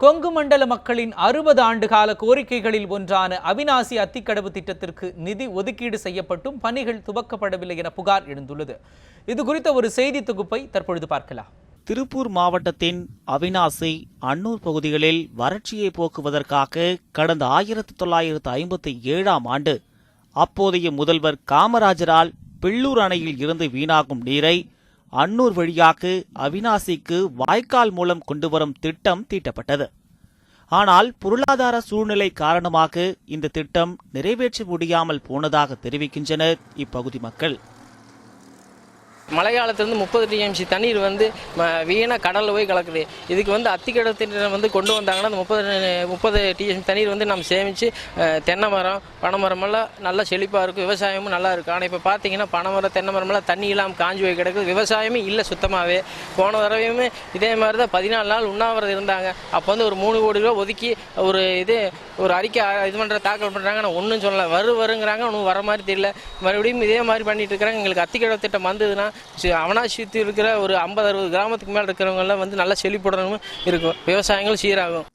கொங்கு மண்டல மக்களின் அறுபது ஆண்டு கால கோரிக்கைகளில் ஒன்றான அவினாசி அத்திக்கடவு திட்டத்திற்கு நிதி ஒதுக்கீடு செய்யப்பட்டும் பணிகள் துவக்கப்படவில்லை என புகார் எழுந்துள்ளது. இது குறித்த ஒரு செய்தி தொகுப்பை தற்பொழுது பார்க்கலாம். திருப்பூர் மாவட்டத்தின் அவினாசி அன்னூர் பகுதிகளில் வறட்சியை போக்குவதற்காக கடந்த ஆயிரத்தி தொள்ளாயிரத்து ஐம்பத்தி ஏழாம் ஆண்டு அப்போதைய முதல்வர் காமராஜரால் பிள்ளூர் அணையில் இருந்து வீணாகும் நீரை அன்னூர் வழியாக அவினாசிக்கு வாய்க்கால் மூலம் கொண்டு வரும் திட்டம் தீட்டப்பட்டது. ஆனால் பொருளாதார சூழ்நிலை காரணமாக இந்த திட்டம் நிறைவேற்ற முடியாமல் போனதாக தெரிவிக்கின்றனர் இப்பகுதி மக்கள். மழை காலத்துலேருந்து முப்பது டிஎம்சி தண்ணீர் வந்து வீணாக கடலில் போய் கலக்குது. இதுக்கு வந்து அத்திக்கடத்திட்ட வந்து கொண்டு வந்தாங்கன்னா அந்த முப்பது முப்பது டிஎம்சி தண்ணீர் வந்து நம்ம சேமித்து தென்னை மரம் பனை மரமெல்லாம் நல்லா செழிப்பாக இருக்கும். விவசாயமும் நல்லா இருக்கும். ஆனால் இப்போ பார்த்தீங்கன்னா பனை மரம் தென்னை மரமெல்லாம் தண்ணி இல்லாமல் காஞ்சி போய் கிடக்குது. விவசாயமே இல்லை சுத்தமாகவே போன தடவையுமே இதே மாதிரி தான் பதினாலு நாள் உண்ணாவிரதம் இருந்தாங்க. அப்போ வந்து ஒரு மூணு கோடி ரூபா ஒதுக்கி ஒரு இது ஒரு அறிக்கை இது பண்ணுற தாக்கல் பண்ணுறாங்க ஆனால் ஒன்றும் சொல்லலை. வரு வருங்கிறாங்க. ஒன்றும் வர மாதிரி தெரியல. மறுபடியும் இதே மாதிரி பண்ணிட்டு இருக்கிறாங்க. எங்களுக்கு அத்திக்கடை திட்டம் வந்ததுன்னா அவனாசி சுற்றி இருக்கிற ஒரு ஐம்பது அறுபது கிராமத்துக்கு மேலே இருக்கிறவங்கெல்லாம் வந்து நல்லா செழிப்புடனும் இருக்கும். விவசாயங்கள் சீராகும்.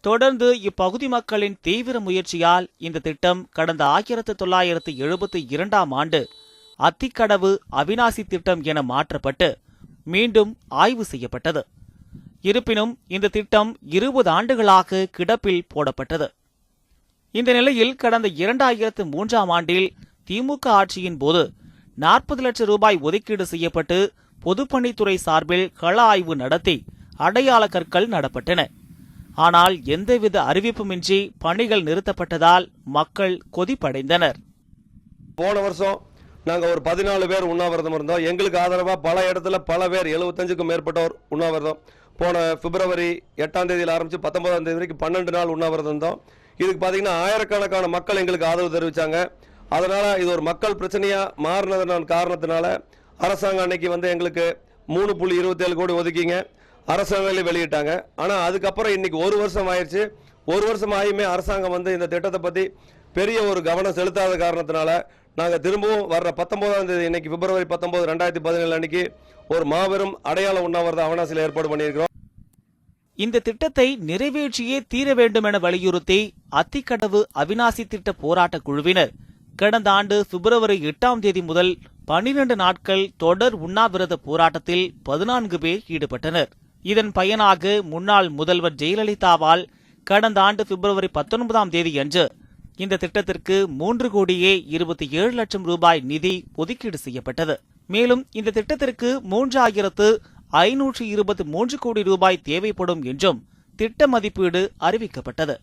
தொடர்ந்து இப்பகுதி மக்களின் தீவிர முயற்சியால் இந்த திட்டம் கடந்த ஆயிரத்து தொள்ளாயிரத்து எழுபத்தி இரண்டாம் ஆண்டு அத்திக்கடவு அவினாசி திட்டம் என மாற்றப்பட்டு மீண்டும் ஆய்வு செய்யப்பட்டது. இருப்பினும் இந்த திட்டம் இருபது ஆண்டுகளாக கிடப்பில் போடப்பட்டது. இந்த நிலையில் கடந்த இரண்டாயிரத்து மூன்றாம் ஆண்டில் திமுக ஆட்சியின் போது நாற்பது லட்சம் ரூபாய் ஒதுக்கீடு செய்யப்பட்டு பொதுப்பணித்துறை சார்பில் கள ஆய்வு நடத்தி அடையாள கற்கள் நடப்பட்டன. ஆனால் எந்தவித அறிவிப்புமின்றி பணிகள் நிறுத்தப்பட்டதால் மக்கள் கொதிப்படைந்தனர். போன வருஷம் நாங்கள் ஒரு பதினாலு பேர் உண்ணாவிரதம் இருந்தோம். எங்களுக்கு ஆதரவாக பல இடத்துல பல பேர் எழுபத்தஞ்சுக்கும் மேற்பட்டோர் உண்ணாவிரதம். போன பிப்ரவரி எட்டாம் தேதியில் ஆரம்பித்து பத்தொன்பதாம் தேதி வரைக்கும் பன்னெண்டு நாள் உண்ணாவிரதம் இருந்தோம். இதுக்கு பார்த்தீங்கன்னா ஆயிரக்கணக்கான மக்கள் எங்களுக்கு ஆதரவு தெரிவித்தாங்க அதனால் இது ஒரு மக்கள் பிரச்சனையாக மாறினதன் காரணத்தினால அரசாங்கம் அன்னைக்கு வந்து எங்களுக்கு மூணு புள்ளி இருபத்தேழு கோடி ஒதுக்கிங்க. அரசாங்கங்களே வெளியிட்டாங்க. ஆனால் அதுக்கப்புறம் இன்னைக்கு ஒரு வருஷம் ஆயிடுச்சு ஒரு வருஷம் ஆகியுமே அரசாங்கம் வந்து இந்த திட்டத்தை பற்றி பெரிய ஒரு கவனம் செலுத்தாத காரணத்தினால நாங்கள் திரும்பவும் வர்ற பத்தொன்பதாம் தேதி இன்னைக்கு பிப்ரவரி பத்தொம்போது ரெண்டாயிரத்தி பதினேழு அன்னைக்கு ஒரு மாபெரும் அடையாள உண்ணாவிரத அவனாசியில் ஏற்பாடு பண்ணியிருக்கிறோம். இந்த திட்டத்தை நிறைவேற்றியே தீர வேண்டும் என வலியுறுத்தி அத்திக்கடவு அவிநாசி திட்ட போராட்டக் குழுவினர் கடந்த ஆண்டு பிப்ரவரி எட்டாம் தேதி முதல் பனிரெண்டு நாட்கள் தொடர் உண்ணாவிரத போராட்டத்தில் பதினான்கு பேர் ஈடுபட்டனர். இதன் பயனாக முன்னாள் முதல்வர் ஜெயலலிதாவால் கடந்த ஆண்டு பிப்ரவரி பத்தொன்பதாம் தேதி அன்று இந்த திட்டத்திற்கு மூன்று கோடியே இருபத்தி ஏழு லட்சம் ரூபாய் நிதி ஒதுக்கீடு செய்யப்பட்டது. மேலும் இந்த திட்டத்திற்கு மூன்றாயிரத்து ஐநூற்று இருபத்தி மூன்று கோடி ரூபாய் தேவைப்படும் என்றும் திட்ட மதிப்பீடு அறிவிக்கப்பட்டது.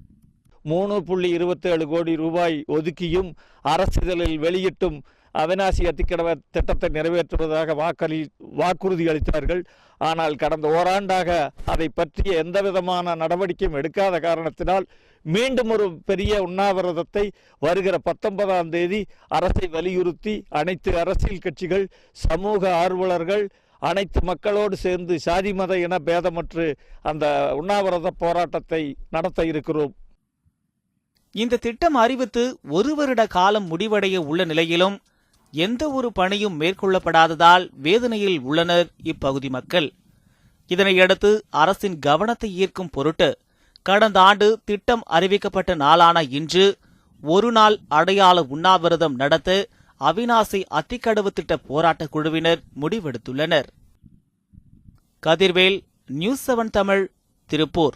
மூணு புள்ளி இருபத்தேழு கோடி ரூபாய் ஒதுக்கியும் அரசிதழில் வெளியிட்டும் அவினாசி அத்திக்கடவ திட்டத்தை நிறைவேற்றுவதாக வாக்களி வாக்குறுதி அளித்தார்கள். ஆனால் கடந்த ஓராண்டாக அதை பற்றிய எந்த விதமான நடவடிக்கையும் எடுக்காத காரணத்தினால் மீண்டும் ஒரு பெரிய உண்ணாவிரதத்தை வருகிற பத்தொன்பதாம் தேதி அரசை வலியுறுத்தி அனைத்து அரசியல் கட்சிகள் சமூக ஆர்வலர்கள் அனைத்து மக்களோடு சேர்ந்து சாதி மத இன பேதமற்று அந்த உண்ணாவிரத போராட்டத்தை நடத்த இருக்கிறோம். இந்த திட்டம் அறிவித்து ஒரு வருட காலம் முடிவடைய உள்ள நிலையிலும் எந்த ஒரு பணியும் மேற்கொள்ளப்படாததால் வேதனையில் உள்ளனர் இப்பகுதி மக்கள். இதனையடுத்து அரசின் கவனத்தை ஈர்க்கும் பொருட்டு கடந்த ஆண்டு திட்டம் அறிவிக்கப்பட்ட நாளான இன்று ஒரு நாள் அடையாள உண்ணாவிரதம் நடத்த அவிநாசி அத்திக்கடவு திட்ட போராட்டக் குழுவினர் முடிவெடுத்துள்ளனர். Kathirvel news seven Tamil Tiruppur.